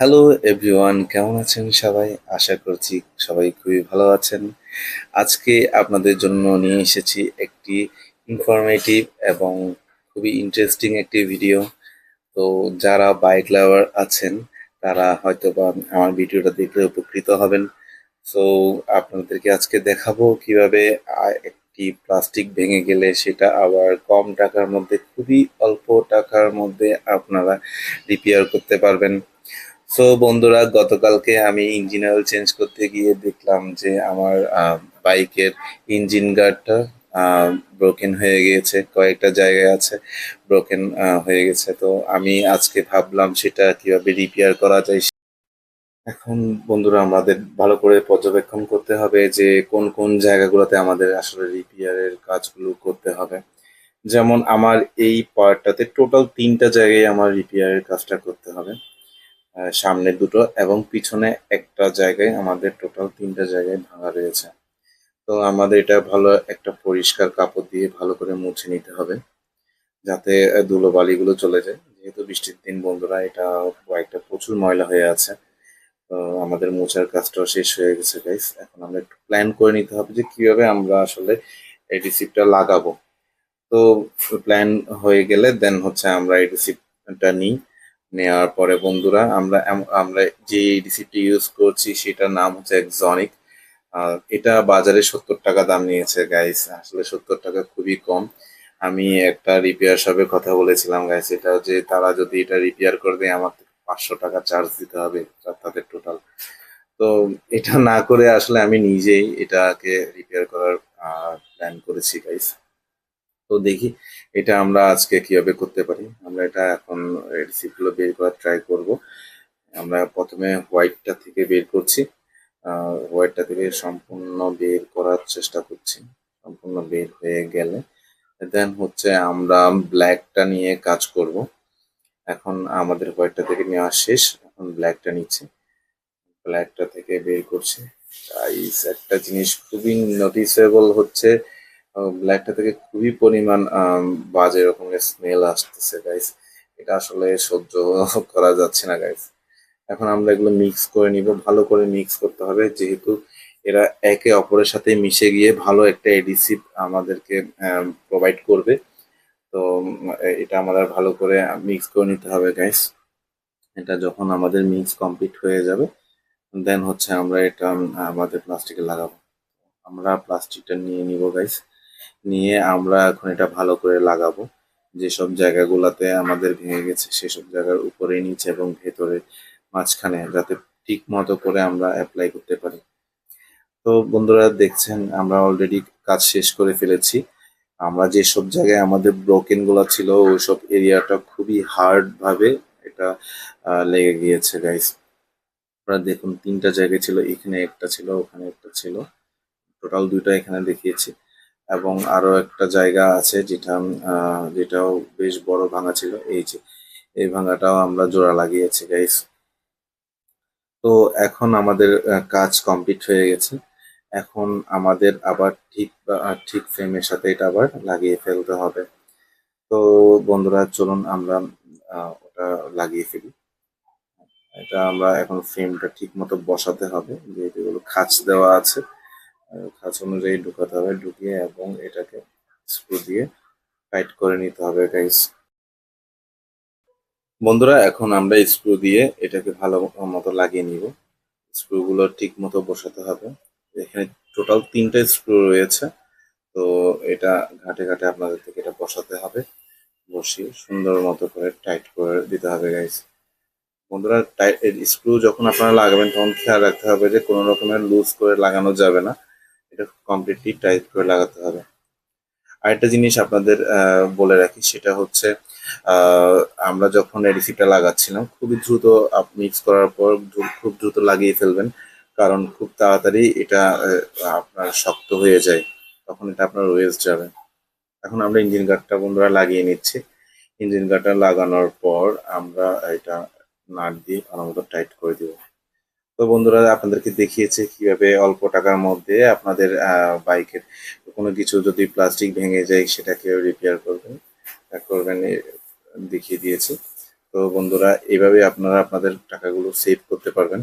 Hello everyone কেমন আছেন সবাই? আশা করছি সবাই খুবই ভালো আছেন। আজকে আপনাদের জন্য নিয়ে এসেছি একটি ইনফরমেটিভ এবং খুবই ইন্টারেস্টিং একটি ভিডিও তো যারা বাইক লাভার আছেন, তারা হয়তো বা আমার ভিডিওটা দেখলে উপকৃত হবেন। সো আপনাদেরকে আজকে দেখাবো কীভাবে একটি প্লাস্টিক ভেঙে গেলে সেটা আবার কম টাকার মধ্যে, খুবই অল্প টাকার মধ্যে আপনারা রিপেয়ার করতে পারবেন। সো বন্ধুরা, গতকালকে আমি ইঞ্জিন অয়েল চেঞ্জ করতে গিয়ে দেখলাম যে আমার বাইকের ইঞ্জিন গার্ডটা ব্রোকেন হয়ে গিয়েছে, কয়েকটা জায়গায় আছে ব্রোকেন হয়ে গেছে। তো আমি আজকে ভাবলাম সেটা কীভাবে রিপেয়ার করা যায় এখন বন্ধুরা, আমাদের ভালো করে পর্যবেক্ষণ করতে হবে যে কোন কোন জায়গাগুলোতে আমাদের আসলে রিপেয়ারের কাজগুলো করতে হবে। যেমন আমার এই পার্টটাতে টোটাল তিনটা জায়গায় আমার রিপেয়ারের কাজটা করতে হবে। সামনে দুটো এবং পিছনে একটা জায়গায় আমাদের টোটাল তিনটা জায়গায় ভাঙা রয়েছে। তো আমাদের এটা ভালো একটা পরিষ্কার কাপড় দিয়ে ভালো করে মুছে নিতে হবে যাতে ধুলোবালিগুলো চলে যায়। যেহেতু বৃষ্টির দিন বন্ধুরা, এটা কয়েকটা প্রচুর ময়লা হয়ে আছে। তো আমাদের মোছার কাজটাও শেষ হয়ে গেছে গাইস এখন আমরা একটু প্ল্যান করে নিতে হবে যে কীভাবে আমরা আসলে এই রিসিপ্টটা লাগাবো। তো প্ল্যান হয়ে গেলে দেন হচ্ছে আমরা এই রিসিপ্টটা নিই। নেওয়ার পরে, বন্ধুরা, আমরা আমরা যে রিসিপ্টটি ইউজ করছি, সেটার নাম হচ্ছে এক্সনিক এটা বাজারে সত্তর টাকা দাম নিয়েছে গাইস আসলে সত্তর টাকা খুবই কম। আমি একটা রিপেয়ার শপে কথা বলেছিলাম গাইস এটা যে তারা যদি এটা রিপেয়ার করে দেয়, আমার পাঁচশো টাকা চার্জ দিতে হবে তাদের টোটাল তো এটা না করে আসলে আমি নিজেই এটাকে রিপেয়ার করার প্ল্যান করেছি গাইস তো দেখি এটা আমরা আজকে কীভাবে করতে পারি। আমরা এটা এখন রিসিপ্টগুলো বের করার ট্রাই করব। আমরা প্রথমে হোয়াইটটা থেকে বের করছি। হোয়াইটটা থেকে সম্পূর্ণ বের করার চেষ্টা করছি। সম্পূর্ণ বের হয়ে গেলে দেন হচ্ছে আমরা ব্ল্যাকটা নিয়ে কাজ করব। এখন আমাদের হোয়াইটটা থেকে নেওয়া শেষ। এখন ব্ল্যাকটা নিচ্ছি। ব্ল্যাকটা থেকে বের করছি। একটা জিনিস খুবই নোটিসেবল হচ্ছে। ব্ল্যাকটা থেকে খুবই পরিমাণ বাজে রকমের স্মেল আসতেছে গাইস এটা আসলে সহ্য করা যাচ্ছে না গাইস এখন আমরা এগুলো মিক্স করে নিব। ভালো করে মিক্স করতে হবে, যেহেতু এরা একে অপরের সাথে মিশে গিয়ে ভালো একটা এডিসিভ আমাদেরকে প্রোভাইড করবে। তো এটা আমাদের ভালো করে মিক্স করে নিতে হবে গাইস এটা যখন আমাদের মিক্স কমপ্লিট হয়ে যাবে দেন হচ্ছে আমরা এটা আমাদের প্লাস্টিকে লাগাবো। আমরা প্লাস্টিকটা নিয়ে নিব গাইস নিয়ে আমরা এখন এটা ভালো করে লাগাবো। যেসব জায়গাগুলোতে আমাদের ভেঙে গেছে, সেসব জায়গার উপরে নিচে এবং ভেতরে মাঝখানে যাতে ঠিক মতো করে আমরা অ্যাপ্লাই করতে পারি। তো বন্ধুরা দেখছেন, আমরা অলরেডি কাজ শেষ করে ফেলেছি। আমরা যেসব জায়গায় আমাদের ব্রোকেনগুলো ছিল, ওইসব এরিয়াটা খুবই হার্ড ভাবে এটা লেগে গিয়েছে গাইস আপনারা দেখুন, তিনটা জায়গায় ছিল, এখানে একটা ছিল, ওখানে একটা ছিল। টোটাল দুইটা এখানে দেখিয়েছি। এবং আরও একটা জায়গা আছে যেটা আহ, যেটাও বেশ বড় ভাঙা ছিল। এই যে এই ভাঙাটাও আমরা জোড়া লাগিয়েছি গাইস তো এখন আমাদের কাজ কমপ্লিট হয়ে গেছে। এখন আমাদের আবার ঠিক ঠিক ফ্রেমের সাথে এটা আবার লাগিয়ে ফেলতে হবে। তো বন্ধুরা চলুন আমরা ওটা লাগিয়ে ফেলি। এটা আমরা এখন ফ্রেমটা ঠিক মতো বসাতে হবে যেহেতু এগুলো খাঁচ দেওয়া আছে। খাঁচ অনুযায়ী ঢুকাতে হবে, ঢুকিয়ে এবং এটাকে স্ক্রু দিয়ে টাইট করে নিতে হবে গাইস বন্ধুরা, এখন আমরা স্ক্রু দিয়ে এটাকে ভালো মতো লাগিয়ে নিব। স্ক্রুগুলো ঠিক মতো বসাতে হবে। এখানে টোটাল তিনটে স্ক্রু রয়েছে। তো এটা ঘাটে ঘাটে আপনাদের থেকে এটা বসাতে হবে। বসিয়ে সুন্দর মতো করে টাইট করে দিতে হবে গাইস বন্ধুরা টাইট স্ক্রু যখন আপনারা লাগাবেন, তখন খেয়াল রাখতে হবে যে কোনো রকমের লুজ করে লাগানো যাবে না। এটা কমপ্লিটলি টাইট করে লাগাতে হবে। আরেকটা জিনিস আপনাদের বলে রাখি, সেটা হচ্ছে আমরা যখন এডিসিটা লাগাচ্ছিলাম, খুবই দ্রুত মিক্স করার পর খুব দ্রুত লাগিয়ে ফেলবেন, কারণ খুব তাড়াতাড়ি এটা আপনার শক্ত হয়ে যায়, তখন এটা আপনার ওয়েস্ট যাবে। এখন আমরা ইঞ্জিন গার্ডটা বন্ধুরা লাগিয়ে নিচ্ছি। ইঞ্জিন গার্ডটা লাগানোর পর আমরা এটা নাট দিয়ে ভালো টাইট করে দিব। তো বন্ধুরা, আপনাদেরকে দেখিয়েছে কীভাবে অল্প টাকার মধ্যে আপনাদের বাইকের কোনো কিছু যদি প্লাস্টিক ভেঙে যায়, সেটাকে রিপেয়ার করবেন করবেন দেখিয়ে দিয়েছে। তো বন্ধুরা এইভাবে আপনারা আপনাদের টাকাগুলো সেভ করতে পারবেন।